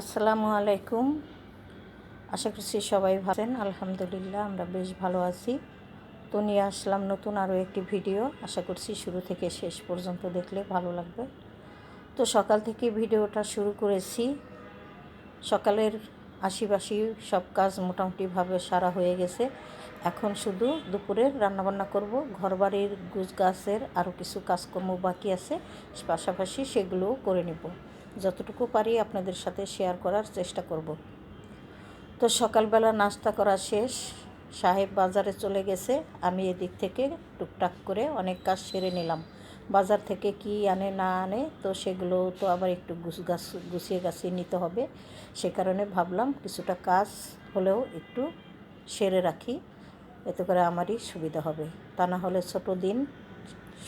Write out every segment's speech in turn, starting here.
আসসালামু আলাইকুম। আশা করছি সবাই ভালো আছেন। আলহামদুলিল্লাহ, আমরা বেশ ভালো আছি। তো নিয়ে আসলাম নতুন আরও একটি ভিডিও। আশা করছি শুরু থেকে শেষ পর্যন্ত দেখলে ভালো লাগবে। তো সকাল থেকে ভিডিওটা শুরু করেছি। সকালের আশিবাসি সব কাজ মোটামুটিভাবে সারা হয়ে গেছে। এখন শুধু দুপুরের রান্নাবান্না করব। ঘরবাড়ির গুছ গাছের আরও কিছু কাজকর্ম বাকি আছে। পাশাপাশি সেগুলোও করে নেব। যতটুকু পারি আপনাদের সাথে শেয়ার করার চেষ্টা করব। তো সকালবেলা নাস্তা করা শেষ, সাহেব বাজারে চলে গেছে, আমি এদিক থেকে টুকটাক করে অনেক কাজ সেরে নিলাম। বাজার থেকে কি আনে না আনে, তো সেগুলো তো আবার একটু গুছ গাছ, গুছিয়ে গাছিয়ে নিতে হবে। সে কারণে ভাবলাম কিছুটা কাজ হলেও একটু সেরে রাখি, এতে করে আমারই সুবিধা হবে। তা না হলে ছোটো দিন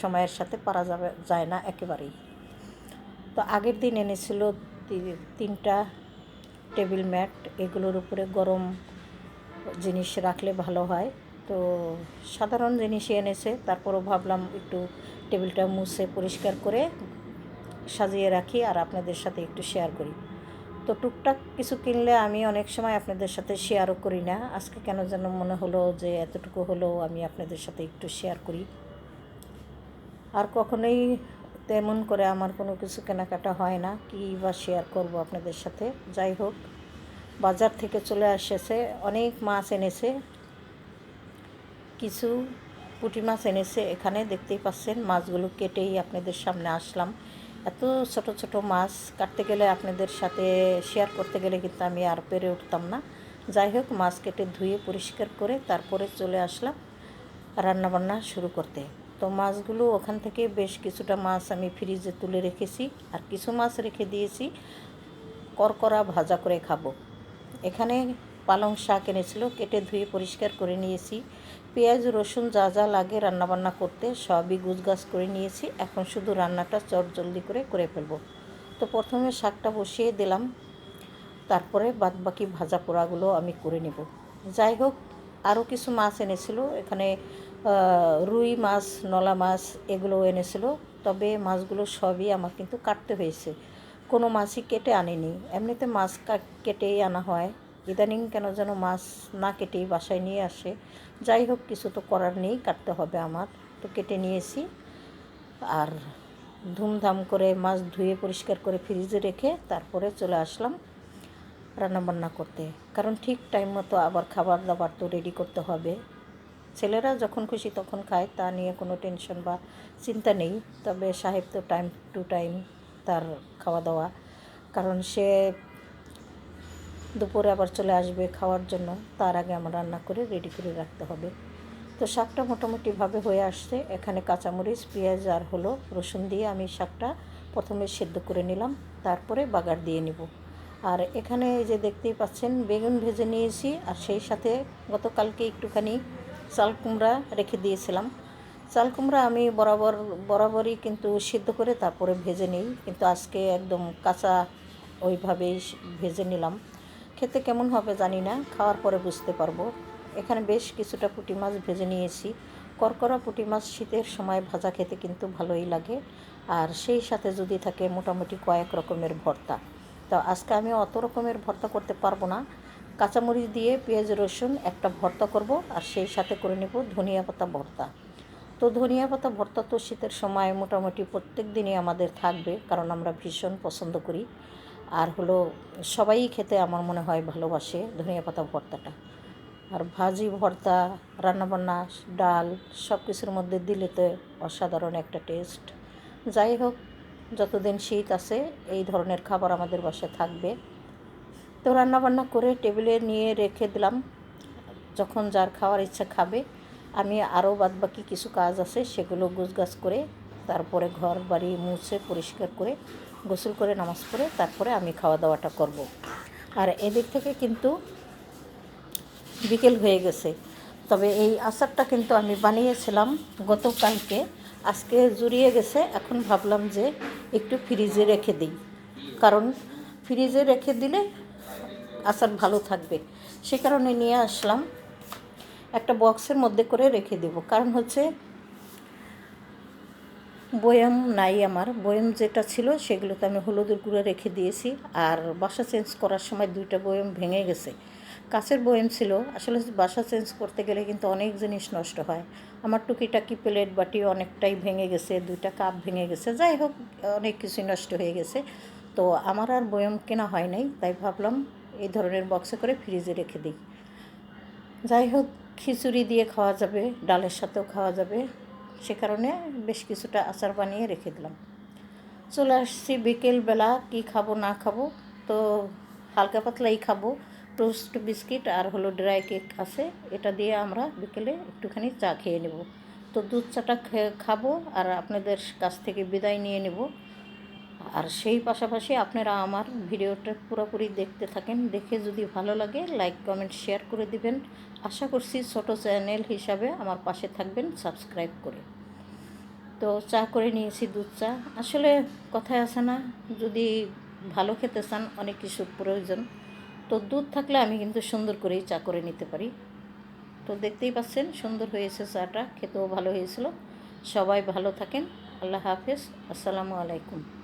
সময়ের সাথে পারা যাবে, যায় না একেবারেই। তো আগের দিন এনেছিল তিনটা টেবিল ম্যাট, এগুলোর উপরে গরম জিনিস রাখলে ভালো হয়। তো সাধারণ জিনিসই এনেছে, তারপরও ভাবলাম একটু টেবিলটা মুছে পরিষ্কার করে সাজিয়ে রাখি আর আপনাদের সাথে একটু শেয়ার করি। তো টুকটাক কিছু কিনলে আমি অনেক সময় আপনাদের সাথে শেয়ারও করি না। আজকে কেন যেন মনে হলো যে এতটুকু হলেও আমি আপনাদের সাথে একটু শেয়ার করি। আর কখনোই তেমন করে আমার কোনো কিছু কেনাকাটা হয় না। কী বা শেয়ার করব আপনাদের সাথে? যাই হোক, বাজার থেকে চলে এসেছে, অনেক মাছ এনেছে। কিছু পুঁটি মাছ এনেছে এখানে, দেখতেই পাচ্ছেন, মাছগুলো কেটেই আপনাদের সামনে আসলাম। এত ছোট ছোট মাছ, কাটতে গেলে আপনাদের সাথে শেয়ার করতে গেলে কিন্তু আমি আর পেরে উঠতাম না। যাই হোক, মাছ কেটে ধুয়ে পরিষ্কার করে তারপরে চলে আসলাম রান্নাবান্না শুরু করতে। তো মাছগুলো ওখান থেকে বেশ কিছুটা মাছ আমি ফ্রিজে তুলে রেখেছি আর কিছু মাছ রেখে দিয়েছি। করকরা ভাজা করে খাব। এখানে পালং শাক এনেছিল, কেটে ধুয়ে পরিষ্কার করে নিয়েছি। পেঁয়াজ, রসুন যা যা লাগে রান্নাবান্না করতে সবই গুছগাছ করে নিয়েছি। এখন শুধু রান্নাটা চট জলদি করে করে ফেলব। তো প্রথমে শাকটা বসিয়ে দিলাম। তারপরে বাদবাকি ভাজা পোড়াগুলো আমি করে নেব। যাই হোক, আরও কিছু মাছ এনেছিল। এখানে রুই মাছ, নলা মাছ এগুলো এনেছিল। তবে মাছগুলো সবই আমার কিন্তু কাটতে হয়েছে। কোনো মাছই কেটে আনিনি। এমনিতে মাছ কেটেই আনা হয়। ইদানিং কেন যেন মাছ না কেটেই বাসায় নিয়ে আসে। যাই হোক, কিছু তো করার নেই, কাটতে হবে আমার। তো কেটে নিয়েছি। আর ধুমধাম করে মাছ ধুয়ে পরিষ্কার করে ফ্রিজে রেখে তারপরে চলে আসলাম রান্নাবান্না করতে। কারণ ঠিক টাইম মতো আবার খাবার দাবার তো রেডি করতে হবে। ছেলেরা যখন খুশি তখন খায়, তা নিয়ে কোনো টেনশন বা চিন্তা নেই। তবে সাহেব তো টাইম টু টাইম তার খাওয়া দাওয়া কারণ সে দুপুরে আবার চলে আসবে খাওয়ার জন্য, তার আগে আমার রান্না করে রেডি করে রাখতে হবে। তো শাকটা মোটামুটিভাবে হয়ে আসছে। এখানে কাঁচামরিচ, পেঁয়াজ আর হলো রসুন দিয়ে আমি শাকটা প্রথমে সেদ্ধ করে নিলাম, তারপরে বাগার দিয়ে নিব। আর এখানে যে দেখতেই পাচ্ছেন, বেগুন ভেজে নিয়েছি, আর সেই সাথে গতকালকে একটুখানি চাল কুমড়া রেখে দিয়েছিলাম। চাল কুমড়া আমি বরাবর, বরাবরই কিন্তু সিদ্ধ করে তারপরে ভেজে নিই। কিন্তু আজকে একদম কাঁচা ওইভাবেই ভেজে নিলাম। খেতে কেমন হবে জানি না, খাওয়ার পরে বুঝতে পারব। এখানে বেশ কিছুটা পুঁটি মাছ ভেজে নিয়েছি। করকরা পুঁটি মাছ শীতের সময় ভাজা খেতে কিন্তু ভালোই লাগে। আর সেই সাথে যদি থাকে মোটামুটি কয়েক রকমের ভর্তা। তো আজকে আমি অত রকমের ভর্তা করতে পারব না। কাঁচামরিচ দিয়ে পেঁয়াজ, রসুন একটা ভর্তা করব আর সেই সাথে করে নেব ধনিয়া পাতা ভর্তা। তো ধনিয়া পাতা ভর্তা তো শীতের সময় মোটামুটি প্রত্যেক দিনই আমাদের থাকবে, কারণ আমরা ভীষণ পছন্দ করি। আর হলো সবাই খেতে আমার মনে হয় ভালোবাসে ধনিয়া পাতা ভর্তাটা। আর ভাজি ভর্তা, রান্নাবান্না, ডাল সব কিছুর মধ্যে দিলে তো অসাধারণ একটা টেস্ট। যাই হোক, যতদিন শীত আছে এই ধরনের খাবার আমাদের বাসায় থাকবে। তো রান্নাবান্না করে টেবিলে নিয়ে রেখে দিলাম। যখন যার খাওয়ার ইচ্ছা খাবে, আমি আরও বাদবাকি কিছু কাজ আছে, সেগুলো গুছগাছ করে, তারপরে ঘর বাড়ি মুছে পরিষ্কার করে, গোসল করে, নামাজ পড়ে, তারপরে আমি খাওয়া দাওয়াটা করব। আর এদিক থেকে কিন্তু বিকেল হয়ে গেছে। তবে এই আচারটা কিন্তু আমি বানিয়েছিলাম গতকালকে, আজকে জুড়িয়ে গেছে। এখন ভাবলাম যে একটু ফ্রিজে রেখে দিই। কারণ ফ্রিজে রেখে দিলে আচার ভালো থাকবে। সে কারণে নিয়ে আসলাম। একটা বক্সের মধ্যে করে রেখে দেব। কারণ হচ্ছে বয়াম নাই আমার। বয়াম যেটা ছিল সেগুলোতে আমি হলুদের গুঁড়ো রেখে দিয়েছি। আর বাসা চেঞ্জ করার সময় দুইটা বয়াম ভেঙে গেছে। কাছের বয়াম ছিল। আসলে বাসা চেঞ্জ করতে গেলে কিন্তু অনেক জিনিস নষ্ট হয়। আমার টুকিটাকি প্লেট বাটি অনেকটাই ভেঙে গেছে। দুইটা কাপ ভেঙে গেছে। যাই হোক, অনেক কিছুই নষ্ট হয়ে গেছে। তো আমার আর বয়াম কেনা হয় নাই। তাই ভাবলাম এই ধরনের বক্সে করে ফ্রিজে রেখে দিই। যাই হোক খিচুড়ি দিয়ে খাওয়া যাবে, ডালের সাথেও খাওয়া যাবে। সে কারণে বেশ কিছুটা আচার বানিয়ে রেখে দিলাম। চলে আসছি বিকেলবেলা কি খাব, না খাব। তো হালকা পাতলাই খাব, টোস্ট, বিস্কিট আর হলো ড্রাই কেক আছে। এটা দিয়ে আমরা বিকেলে একটুখানি চা খেয়ে নেব। তো দুধ চাটা খাব আর আপনাদের কাছ থেকে বিদায় নিয়ে নেব। আর সেই পাশাপাশি আপনারা আমার ভিডিওটা পুরোপুরি দেখতে থাকেন। দেখে যদি ভালো লাগে লাইক কমেন্ট শেয়ার করে দিবেন। আশা করছি ছোট চ্যানেল হিসাবে আমার পাশে থাকবেন সাবস্ক্রাইব করে। তো চা করে নিয়েছি, দুধ চা। আসলে কথায় আছে না, যদি ভালো খেতে চান, অনেক কিছুর প্রয়োজন। তো দুধ থাকলে আমি কিন্তু সুন্দর করেই চা করে নিতে পারি। তো দেখতেই পাচ্ছেন, সুন্দর হয়েছে চাটা। খেতেও ভালো হয়েছিল। সবাই ভালো থাকেন। আল্লাহ হাফেজ। আসসালামু আলাইকুম।